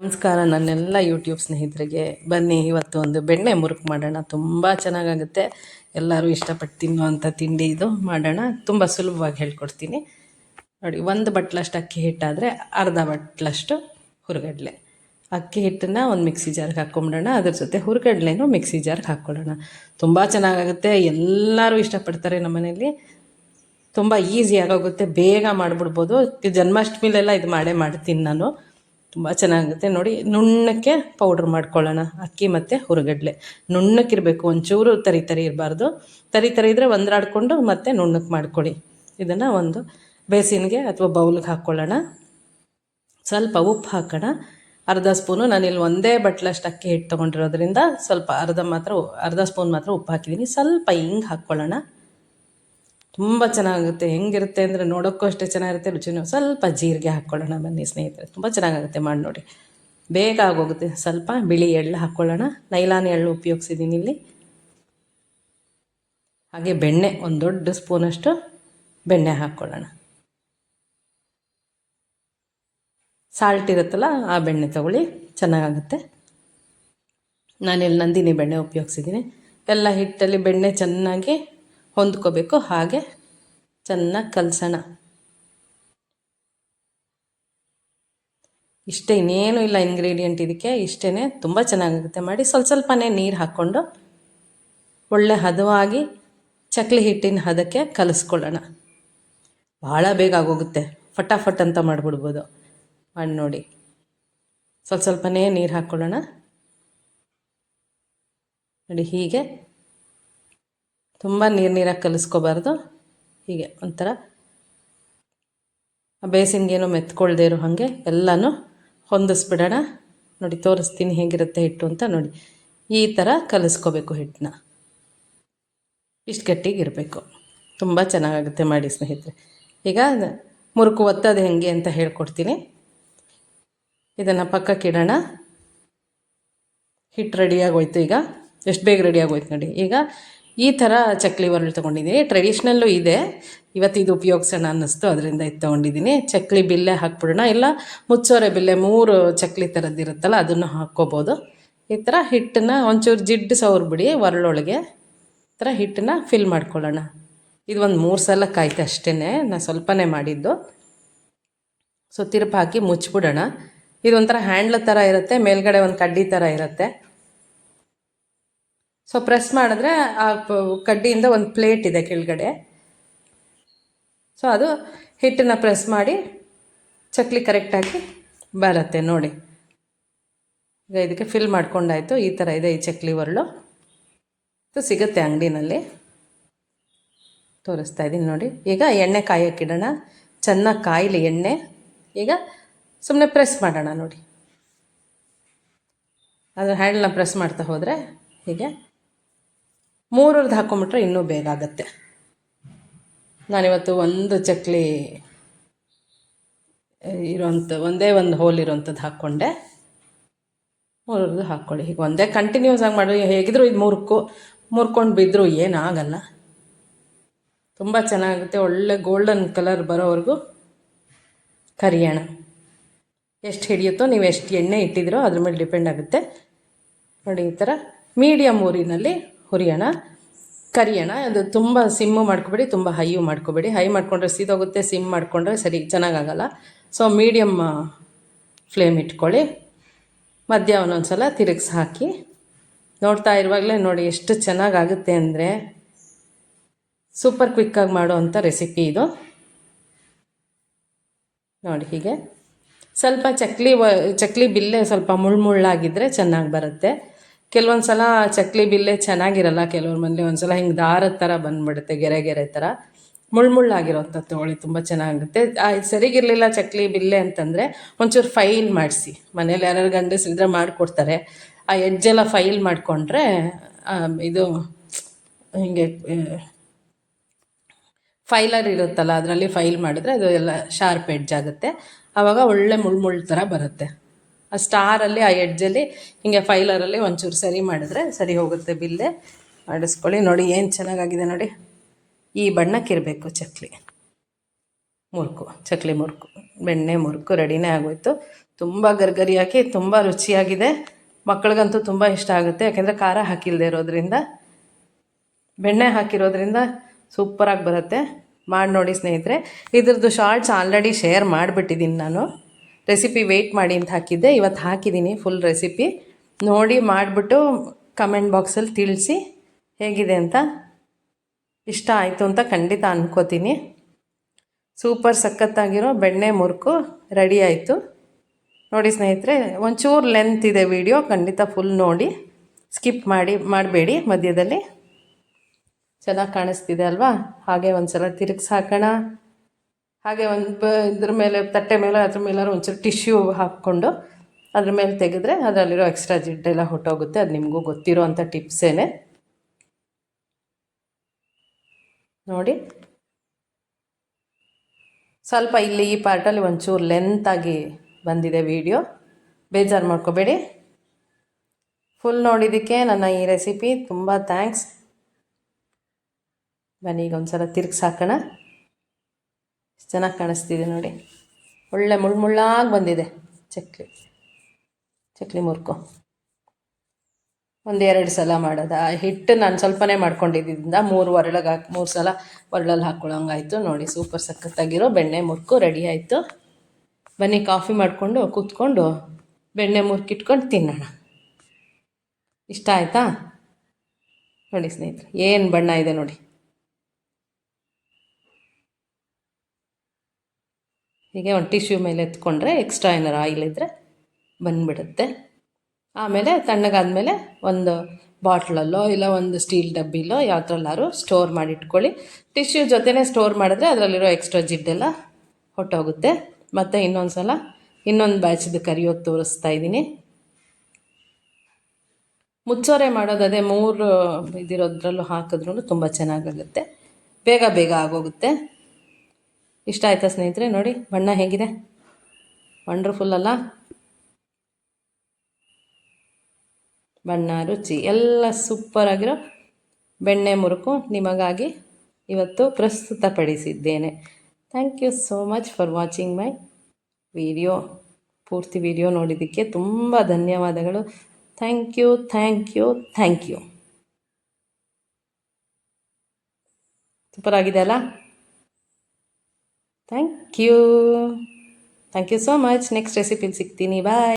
ನಮಸ್ಕಾರ, ನನ್ನೆಲ್ಲ ಯೂಟ್ಯೂಬ್ ಸ್ನೇಹಿತರಿಗೆ. ಬನ್ನಿ, ಇವತ್ತು ಒಂದು ಬೆಣ್ಣೆ ಮುರುಕು ಮಾಡೋಣ. ತುಂಬ ಚೆನ್ನಾಗಾಗುತ್ತೆ. ಎಲ್ಲರೂ ಇಷ್ಟಪಟ್ಟು ತಿನ್ನುವಂಥ ತಿಂಡಿ ಇದು. ಮಾಡೋಣ. ತುಂಬ ಸುಲಭವಾಗಿ ಹೇಳ್ಕೊಡ್ತೀನಿ. ನೋಡಿ, ಒಂದು ಬಟ್ಲಷ್ಟು ಅಕ್ಕಿ ಹಿಟ್ಟಾದರೆ ಅರ್ಧ ಬಟ್ಲಷ್ಟು ಹುರುಗಡ್ಲೆ. ಅಕ್ಕಿ ಹಿಟ್ಟನ್ನು ಒಂದು ಮಿಕ್ಸಿ ಜಾರ್ಗೆ ಹಾಕ್ಕೊಂಬಿಡೋಣ. ಅದ್ರ ಜೊತೆ ಹುರುಗಡ್ಲೆನೂ ಮಿಕ್ಸಿ ಜಾರ್ಗೆ ಹಾಕ್ಕೊಳ್ಳೋಣ. ತುಂಬ ಚೆನ್ನಾಗಾಗುತ್ತೆ. ಎಲ್ಲರೂ ಇಷ್ಟಪಡ್ತಾರೆ ನಮ್ಮ ಮನೇಲಿ ತುಂಬ ಈಸಿಯಾಗೋಗುತ್ತೆ. ಬೇಗ ಮಾಡಿಬಿಡ್ಬೋದು. ಜನ್ಮಾಷ್ಟಮಿಲೆಲ್ಲ ಇದು ಮಾಡೇ ಮಾಡ್ತೀನಿ ನಾನು. ತುಂಬ ಚೆನ್ನಾಗುತ್ತೆ ನೋಡಿ, ನುಣ್ಣಕ್ಕೆ ಪೌಡ್ರ್ ಮಾಡ್ಕೊಳ್ಳೋಣ. ಅಕ್ಕಿ ಮತ್ತು ಹುರುಗಡ್ಲೆ. ನುಣ್ಣಕ್ಕಿರಬೇಕು, ಒಂಚೂರು ತರಿ ತರಿ ಇರಬಾರ್ದು. ತರಿ ತರಿ ಇದ್ದರೆ ಒಂದ್ರಾಡ್ಕೊಂಡು ಮತ್ತೆ ನುಣ್ಣಕ್ಕೆ ಮಾಡ್ಕೊಳ್ಳಿ. ಇದನ್ನು ಒಂದು ಬೇಸಿನ್ಗೆ ಅಥವಾ ಬೌಲ್ಗೆ ಹಾಕ್ಕೊಳ್ಳೋಣ ಸ್ವಲ್ಪ ಉಪ್ಪು ಹಾಕೋಣ. ಅರ್ಧ ಸ್ಪೂನು, ನಾನಿಲ್ಲಿ ಒಂದೇ ಬಟ್ಲಷ್ಟು ಅಕ್ಕಿ ಹಿಟ್ಟು ತೊಗೊಂಡಿರೋದ್ರಿಂದ ಸ್ವಲ್ಪ ಅರ್ಧ ಮಾತ್ರ ಅರ್ಧ ಸ್ಪೂನ್ ಮಾತ್ರ ಉಪ್ಪು ಹಾಕಿದ್ದೀನಿ. ಸ್ವಲ್ಪ ಹಿಂಗೆ ಹಾಕ್ಕೊಳ್ಳೋಣ ತುಂಬ ಚೆನ್ನಾಗುತ್ತೆ. ಹೆಂಗಿರುತ್ತೆ ಅಂದರೆ ನೋಡೋಕ್ಕೂ ಅಷ್ಟೇ ಚೆನ್ನಾಗಿರುತ್ತೆ. ರುಚಿನೂ ಸ್ವಲ್ಪ ಜೀರಿಗೆ ಹಾಕ್ಕೊಳ್ಳೋಣ ಬನ್ನಿ ಸ್ನೇಹಿತರೆ. ತುಂಬ ಚೆನ್ನಾಗಾಗುತ್ತೆ ಮಾಡಿ ನೋಡಿ. ಬೇಗ ಆಗೋಗುತ್ತೆ. ಸ್ವಲ್ಪ ಬಿಳಿ ಎಳ್ಳು ಹಾಕ್ಕೊಳ್ಳೋಣ ನೈಲಾನ್ ಎಳ್ಳು ಉಪಯೋಗಿಸಿದ್ದೀನಿ ಇಲ್ಲಿ. ಹಾಗೆ ಬೆಣ್ಣೆ, ಒಂದು ದೊಡ್ಡ ಸ್ಪೂನಷ್ಟು ಬೆಣ್ಣೆ ಹಾಕ್ಕೊಳ್ಳೋಣ ಸಾಲ್ಟ್ ಇರುತ್ತಲ್ಲ, ಆ ಬೆಣ್ಣೆ ತಗೊಳ್ಳಿ. ಚೆನ್ನಾಗಾಗುತ್ತೆ. ನಾನಿಲ್ಲಿ ನಂದಿನಿ ಬೆಣ್ಣೆ ಉಪಯೋಗಿಸಿದ್ದೀನಿ. ಎಲ್ಲ ಹಿಟ್ಟಲ್ಲಿ ಬೆಣ್ಣೆ ಚೆನ್ನಾಗಿ ಹೊಂದ್ಕೋಬೇಕು. ಹಾಗೆ ಚೆನ್ನಾಗಿ ಕಲಸೋಣ. ಇಷ್ಟೇ ಇನ್ನೇನು ಇಲ್ಲ ಇಂಗ್ರೀಡಿಯೆಂಟ್ ಇದಕ್ಕೆ. ಇಷ್ಟೇ ತುಂಬ ಚೆನ್ನಾಗುತ್ತೆ ಮಾಡಿ ಸ್ವಲ್ಪ ಸ್ವಲ್ಪನೇ ನೀರು ಹಾಕ್ಕೊಂಡು ಒಳ್ಳೆ ಹದವಾಗಿ ಚಕ್ಲಿ ಹಿಟ್ಟಿನ ಹದಕ್ಕೆ ಕಲಿಸ್ಕೊಳ್ಳೋಣ. ಭಾಳ ಬೇಗ ಆಗೋಗುತ್ತೆ. ಫಟಾಫಟ್ ಅಂತ ಮಾಡಿಬಿಡ್ಬೋದು. ಮಾಡಿ ನೋಡಿ. ಸ್ವಲ್ಪ ಸ್ವಲ್ಪನೇ ನೀರು ಹಾಕ್ಕೊಳ್ಳೋಣ. ನೋಡಿ ಹೀಗೆ ತುಂಬ ನೀರು ನೀರಾಗಿ ಕಲಿಸ್ಕೋಬಾರ್ದು. ಹೀಗೆ ಒಂಥರ ಬೇಸಿನ್ಗೇನು ಮೆತ್ಕೊಳ್ದೇ ಇರೋ ಹಾಗೆ ಎಲ್ಲನೂ ಹೊಂದಿಸ್ಬಿಡೋಣ. ನೋಡಿ, ತೋರಿಸ್ತೀನಿ ಹೇಗಿರುತ್ತೆ ಹಿಟ್ಟು ಅಂತ ನೋಡಿ. ಈ ಥರ ಕಲಿಸ್ಕೋಬೇಕು ಹಿಟ್ಟನ್ನ. ಇಷ್ಟು ಗಟ್ಟಿಗಿರಬೇಕು ತುಂಬ ಚೆನ್ನಾಗಾಗುತ್ತೆ ಮಾಡಿ ಸ್ನೇಹಿತರೆ. ಈಗ ಮುರುಕು ಒತ್ತೋದು ಹೆಂಗೆ ಅಂತ ಹೇಳ್ಕೊಡ್ತೀನಿ. ಇದನ್ನು ಪಕ್ಕಕ್ಕೆ ಇಡೋಣ. ಹಿಟ್ಟು ರೆಡಿಯಾಗೋಯ್ತು ಈಗ. ಎಷ್ಟು ಬೇಗ ರೆಡಿಯಾಗೋಯ್ತು ನೋಡಿ. ಈಗ ಈ ಥರ ಚಕ್ಲಿ ಒರಳು ತೊಗೊಂಡಿದ್ದೀನಿ. ಟ್ರೆಡಿಷ್ನಲ್ಲೂ ಇದೆ. ಇವತ್ತು ಇದು ಉಪಯೋಗಿಸೋಣ ಅನ್ನಿಸ್ತು. ಅದರಿಂದ ಇದು ತೊಗೊಂಡಿದ್ದೀನಿ. ಚಕ್ಲಿ ಬಿಲ್ಲೆ ಹಾಕ್ಬಿಡೋಣ. ಇಲ್ಲ, ಮುಚ್ಚೋರೆ ಬಿಲ್ಲೆ ಮೂರು ಚಕ್ಲಿ ಥರದ್ದು ಇರುತ್ತಲ್ಲ, ಅದನ್ನು ಹಾಕ್ಕೋಬೋದು. ಈ ಥರ ಹಿಟ್ಟನ್ನು ಒಂಚೂರು ಜಿಡ್ಡು ಸವರ್ಬಿಡಿ ಒರಳೊಳಗೆ. ಈ ಥರ ಹಿಟ್ಟನ್ನ ಫಿಲ್ ಮಾಡ್ಕೊಳ್ಳೋಣ. ಇದು ಒಂದು ಮೂರು ಸಲ ಕಾಯ್ತು ಅಷ್ಟೇ ನಾನು ಸ್ವಲ್ಪನೇ ಮಾಡಿದ್ದು. ಸೊ ತಿರುಪು ಹಾಕಿ ಮುಚ್ಚಿಬಿಡೋಣ ಇದೊಂಥರ ಹ್ಯಾಂಡ್ಲ್ ಥರ ಇರುತ್ತೆ, ಮೇಲ್ಗಡೆ ಒಂದು ಕಡ್ಡಿ ಥರ ಇರುತ್ತೆ. ಸೊ ಪ್ರೆಸ್ ಮಾಡಿದ್ರೆ ಆ ಕಡ್ಡಿಯಿಂದ ಒಂದು ಪ್ಲೇಟ್ ಇದೆ ಕೆಳಗಡೆ. ಸೊ ಅದು ಹಿಟ್ಟನ್ನು ಪ್ರೆಸ್ ಮಾಡಿ ಚಕ್ಲಿ ಕರೆಕ್ಟಾಗಿ ಬರುತ್ತೆ ನೋಡಿ. ಈಗ ಇದಕ್ಕೆ ಫಿಲ್ ಮಾಡ್ಕೊಂಡಾಯಿತು. ಈ ಥರ ಇದೆ ಈ ಚಕ್ಲಿ ಒರಳು. ಇದು ಸಿಗುತ್ತೆ ಅಂಗಡಿನಲ್ಲಿ. ತೋರಿಸ್ತಾ ಇದ್ದೀನಿ ನೋಡಿ. ಈಗ ಎಣ್ಣೆ ಕಾಯಕ್ಕಿಡೋಣ ಚೆನ್ನಾಗಿ ಕಾಯಲಿ ಎಣ್ಣೆ. ಈಗ ಸುಮ್ಮನೆ ಪ್ರೆಸ್ ಮಾಡೋಣ ನೋಡಿ. ಅದು ಹ್ಯಾಂಡಲ್ನ ಪ್ರೆಸ್ ಮಾಡ್ತಾ ಹೋದರೆ ಹೀಗೆ. ಮೂರರದ್ದು ಹಾಕ್ಕೊಂಬಿಟ್ರೆ ಇನ್ನೂ ಬೇಗ ಆಗುತ್ತೆ. ನಾನಿವತ್ತು ಒಂದು ಚಕ್ಲಿ ಇರೋಂಥ, ಒಂದೇ ಒಂದು ಹೋಲ್ ಇರೋಂಥದ್ದು ಹಾಕ್ಕೊಂಡೆ. ಮೂರರದ್ದು ಹಾಕ್ಕೊಳ್ಳಿ. ಈಗ ಒಂದೇ ಕಂಟಿನ್ಯೂಸ್ ಆಗಿ ಮಾಡಿ ಹೇಗಿದ್ರು ಇದು ಮುರ್ಕು, ಮುರ್ಕೊಂಡು ಬಿದ್ದರೂ ಏನಾಗಲ್ಲ ತುಂಬ ಚೆನ್ನಾಗುತ್ತೆ. ಒಳ್ಳೆ ಗೋಲ್ಡನ್ ಕಲರ್ ಬರೋವರೆಗೂ ಕರಿಯೋಣ. ಎಷ್ಟು ಹಿಡಿಯುತ್ತೋ, ನೀವು ಎಷ್ಟು ಎಣ್ಣೆ ಇಟ್ಟಿದ್ದೀರೋ ಅದ್ರ ಮೇಲೆ ಡಿಪೆಂಡ್ ಆಗುತ್ತೆ. ನೋಡಿ ಈ ಥರ ಮೀಡಿಯಮ್ ಊರಿನಲ್ಲಿ ಹುರಿಯೋಣ, ಕರಿಯೋಣ. ಅದು ತುಂಬ ಸಿಮ್ಮು ಮಾಡ್ಕೊಬೇಡಿ, ತುಂಬ ಹೈಯು ಮಾಡ್ಕೋಬೇಡಿ. ಹೈ ಮಾಡಿಕೊಂಡ್ರೆ ಸೀದೋಗುತ್ತೆ ಸಿಮ್ ಮಾಡಿಕೊಂಡ್ರೆ ಸರಿ, ಚೆನ್ನಾಗಾಗಲ್ಲ. ಸೊ ಮೀಡಿಯಮ್ ಫ್ಲೇಮ್ ಇಟ್ಕೊಳ್ಳಿ. ಮಧ್ಯ ಒಂದೊಂದು ಸಲ ತಿರುಗಿಸಿ ಹಾಕಿ. ನೋಡ್ತಾ ಇರುವಾಗಲೇ ನೋಡಿ ಎಷ್ಟು ಚೆನ್ನಾಗಾಗುತ್ತೆ ಅಂದರೆ. ಸೂಪರ್ ಕ್ವಿಕ್ಕಾಗಿ ಮಾಡೋವಂಥ ರೆಸಿಪಿ ಇದು. ನೋಡಿ ಹೀಗೆ. ಸ್ವಲ್ಪ ಚಕ್ಲಿ ಚಕ್ಲಿ ಬಿಲ್ಲೆ ಸ್ವಲ್ಪ ಮುಳ್ಳು ಮುಳ್ಳಾಗಿದ್ದರೆ ಚೆನ್ನಾಗಿ ಬರುತ್ತೆ. ಕೆಲವೊಂದು ಸಲ ಚಕ್ಲಿ ಬಿಲ್ಲೆ ಚೆನ್ನಾಗಿರಲ್ಲ, ಕೆಲವ್ರ ಮನೇಲಿ ಒಂದು ಸಲ ಹಿಂಗೆ ದಾರದ ಥರ ಬಂದ್ಬಿಡುತ್ತೆ, ಗೆರೆ ಗೆರೆ ಥರ ಮುಳ್ಳು ತೋಳಿ ತುಂಬ ಚೆನ್ನಾಗುತ್ತೆ ಸರಿಗಿರಲಿಲ್ಲ ಚಕ್ಲಿ ಬಿಲ್ಲೆ ಅಂತಂದರೆ ಒಂಚೂರು ಫೈಲ್ ಮಾಡಿಸಿ. ಮನೇಲಿ ಯಾರು ಗಂಡಸಿದ್ರೆ ಮಾಡಿಕೊಡ್ತಾರೆ. ಆ ಎಡ್ಜೆಲ್ಲ ಫೈಲ್ ಮಾಡಿಕೊಂಡ್ರೆ ಇದು ಹಿಂಗೆ ಫೈಲರ್ ಇರುತ್ತಲ್ಲ, ಅದರಲ್ಲಿ ಫೈಲ್ ಮಾಡಿದ್ರೆ ಅದು ಎಲ್ಲ ಶಾರ್ಪ್ ಎಡ್ಜ್ ಆಗುತ್ತೆ. ಆವಾಗ ಒಳ್ಳೆ ಮುಳ್ಳು ಮುಳ್ಳು ಥರ ಬರುತ್ತೆ. ಆ ಸ್ಟಾರಲ್ಲಿ ಆ ಎಡ್ಜಲ್ಲಿ ಹಿಂಗೆ ಫೈಲರಲ್ಲಿ ಒಂಚೂರು ಸರಿ ಮಾಡಿದ್ರೆ ಸರಿ ಹೋಗುತ್ತೆ ಬಿಲ್ಲೆ ಮಾಡಿಸ್ಕೊಳ್ಳಿ. ನೋಡಿ ಏನು ಚೆನ್ನಾಗಾಗಿದೆ ನೋಡಿ. ಈ ಬಣ್ಣಕ್ಕಿರಬೇಕು ಚಕ್ಲಿ. ಮುರುಕು ಚಕ್ಲಿ ಮುರುಕು. ಬೆಣ್ಣೆ ಮುರುಕು ರೆಡಿನೇ ಆಗೋಯ್ತು. ತುಂಬ ಗರ್ಗರಿ ಹಾಕಿ, ತುಂಬ ರುಚಿಯಾಗಿದೆ. ಮಕ್ಕಳಿಗಂತೂ ತುಂಬ ಇಷ್ಟ ಆಗುತ್ತೆ. ಯಾಕೆಂದರೆ ಖಾರ ಹಾಕಿಲ್ಲದೆ ಇರೋದ್ರಿಂದ, ಬೆಣ್ಣೆ ಹಾಕಿರೋದ್ರಿಂದ ಸೂಪರಾಗಿ ಬರುತ್ತೆ. ಮಾಡಿ ನೋಡಿ ಸ್ನೇಹಿತರೆ. ಇದ್ರದ್ದು ಶಾರ್ಟ್ಸ್ ಆಲ್ರೆಡಿ ಶೇರ್ ಮಾಡಿಬಿಟ್ಟಿದ್ದೀನಿ ನಾನು. ರೆಸಿಪಿ ವೆಯ್ಟ್ ಮಾಡಿ ಅಂತ ಹಾಕಿದ್ದೆ. ಇವತ್ತು ಹಾಕಿದ್ದೀನಿ ಫುಲ್ ರೆಸಿಪಿ ನೋಡಿ ಮಾಡಿಬಿಟ್ಟು ಕಮೆಂಟ್ ಬಾಕ್ಸಲ್ಲಿ ತಿಳಿಸಿ ಹೇಗಿದೆ ಅಂತ. ಇಷ್ಟ ಆಯಿತು ಅಂತ ಖಂಡಿತ ಅಂದ್ಕೋತೀನಿ ಸೂಪರ್ ಸಖತ್ತಾಗಿರೋ ಬೆಣ್ಣೆ ಮುರುಕು ರೆಡಿ ಆಯಿತು. ನೋಡಿ ಸ್ನೇಹಿತರೆ, ಒಂಚೂರು ಲೆಂತ್ ಇದೆ ವಿಡಿಯೋ ಖಂಡಿತ ಫುಲ್ ನೋಡಿ. ಸ್ಕಿಪ್ ಮಾಡಿ, ಮಾಡಬೇಡಿ ಮಧ್ಯದಲ್ಲಿ. ಚೆನ್ನಾಗಿ ಕಾಣಿಸ್ತಿದೆ ಅಲ್ವಾ? ಹಾಗೆ ಒಂದು ಸಲ ತಿರುಗಿಸಿ ಹಾಗೆ ಒಂದು ಇದ್ರ ಮೇಲೆ, ತಟ್ಟೆ ಮೇಲೆ, ಅದ್ರ ಮೇಲೆ ಒಂಚೂರು ಟಿಶ್ಯೂ ಹಾಕ್ಕೊಂಡು ಅದ್ರ ಮೇಲೆ ತೆಗೆದ್ರೆ ಅದರಲ್ಲಿರೋ ಎಕ್ಸ್ಟ್ರಾ ಜಿಡ್ಡೆಲ್ಲ ಹೊಟ್ಟೋಗುತ್ತೆ ಅದು ನಿಮಗೂ ಗೊತ್ತಿರೋ ಅಂಥ ಟಿಪ್ಸೇನೆ ನೋಡಿ. ಸ್ವಲ್ಪ ಇಲ್ಲಿ ಈ ಪಾರ್ಟಲ್ಲಿ ಒಂಚೂರು ಲೆಂತಾಗಿ ಬಂದಿದೆ ವಿಡಿಯೋ ಬೇಜಾರು ಮಾಡ್ಕೋಬೇಡಿ. ಫುಲ್ ನೋಡಿದ್ದಕ್ಕೆ ನನ್ನ ಈ ರೆಸಿಪಿ ತುಂಬ ಥ್ಯಾಂಕ್ಸ್ ಬನ್ನಿ, ಈಗ ಒಂದು ಸಲ ತಿರುಗಿಸಾಕೋಣ. ಎಷ್ಟು ಚೆನ್ನಾಗಿ ಕಾಣಿಸ್ತಿದೆ ನೋಡಿ. ಒಳ್ಳೆ ಮುಳ್ಳುಮುಳ್ಳಾಗಿ ಬಂದಿದೆ ಚಕ್ಲಿ. ಚಕ್ಲಿ ಮುರ್ಕು. ಒಂದೆರಡು ಸಲ ಮಾಡೋದಾ. ಹಿಟ್ಟು ನಾನು ಸ್ವಲ್ಪನೇ ಮಾಡ್ಕೊಂಡಿದ್ದರಿಂದ ಮೂರು ಒರಳಗೆ ಹಾಕಿ, ಮೂರು ಸಲ ಒರಳಲ್ಲಿ ಹಾಕ್ಕೊಳ್ಳೋಂಗಾಯ್ತು ನೋಡಿ ಸೂಪರ್ ಸಖತ್ತಾಗಿರೋ ಬೆಣ್ಣೆ ಮುರ್ಕು ರೆಡಿ ಆಯಿತು. ಬನ್ನಿ ಕಾಫಿ ಮಾಡಿಕೊಂಡು ಕೂತ್ಕೊಂಡು ಬೆಣ್ಣೆ ಮುರ್ಕಿಟ್ಕೊಂಡು ತಿನ್ನೋಣ. ಇಷ್ಟ ಆಯಿತಾ? ನೋಡಿ ಸ್ನೇಹಿತರೆ, ಏನು ಬಣ್ಣ ಇದೆ ನೋಡಿ. ಹೀಗೆ ಒಂದು ಟಿಶ್ಯೂ ಮೇಲೆ ಎತ್ಕೊಂಡ್ರೆ ಎಕ್ಸ್ಟ್ರಾ ಏನಾರು ಆಯಿಲ್ ಇದ್ದರೆ ಬಂದುಬಿಡುತ್ತೆ. ಆಮೇಲೆ ತಣ್ಣಗಾದಮೇಲೆ ಒಂದು ಬಾಟ್ಲಲ್ಲೋ ಇಲ್ಲ ಒಂದು ಸ್ಟೀಲ್ ಡಬ್ಬಿಲೋ ಯಾವ್ದ್ರಲ್ಲಾದ್ರು ಸ್ಟೋರ್ ಮಾಡಿ ಇಟ್ಕೊಳ್ಳಿ. ಟಿಶ್ಯೂ ಜೊತೆನೇ ಸ್ಟೋರ್ ಮಾಡಿದ್ರೆ ಅದರಲ್ಲಿರೋ ಎಕ್ಸ್ಟ್ರಾ ಜಿಡ್ಡೆಲ್ಲ ಹೊಟ್ಟೋಗುತ್ತೆ. ಮತ್ತು ಇನ್ನೊಂದು ಸಲ ಇನ್ನೊಂದು ಬ್ಯಾಚ್ದು ಕರಿಯೋದು ತೋರಿಸ್ತಾ ಇದ್ದೀನಿ. ಮುಚ್ಚೋರೆ ಮಾಡೋದು ಅದೇ ಮೂರು ಇದಿರೋದ್ರಲ್ಲೂ ಹಾಕಿದ್ರೂ ತುಂಬ ಚೆನ್ನಾಗಾಗುತ್ತೆ. ಬೇಗ ಬೇಗ ಆಗೋಗುತ್ತೆ. ಇಷ್ಟ ಆಯ್ತಾ ಸ್ನೇಹಿತರೆ, ನೋಡಿ, ಬಣ್ಣ ಹೇಗಿದೆ? ವಂಡರ್ಫುಲ್ ಅಲ್ಲ? ಬಣ್ಣ, ರುಚಿ, ಎಲ್ಲ ಸೂಪರ್ ಆಗಿರೋ ಬೆಣ್ಣೆ ಮುರುಕು ನಿಮಗಾಗಿ ಇವತ್ತು ಪ್ರಸ್ತುತಪಡಿಸಿದ್ದೇನೆ. Thank you so much for watching my video ಪೂರ್ತಿ ವಿಡಿಯೋ ನೋಡಿದ್ದಕ್ಕೆ ತುಂಬ ಧನ್ಯವಾದಗಳು. Thank you thank you thank you super ಆಗಿದೆ ಅಲ್ಲ? Thank you thank you so much next ರೆಸಿಪಿಲಿ ಸಿಗ್ತೀನಿ. ಬಾಯ್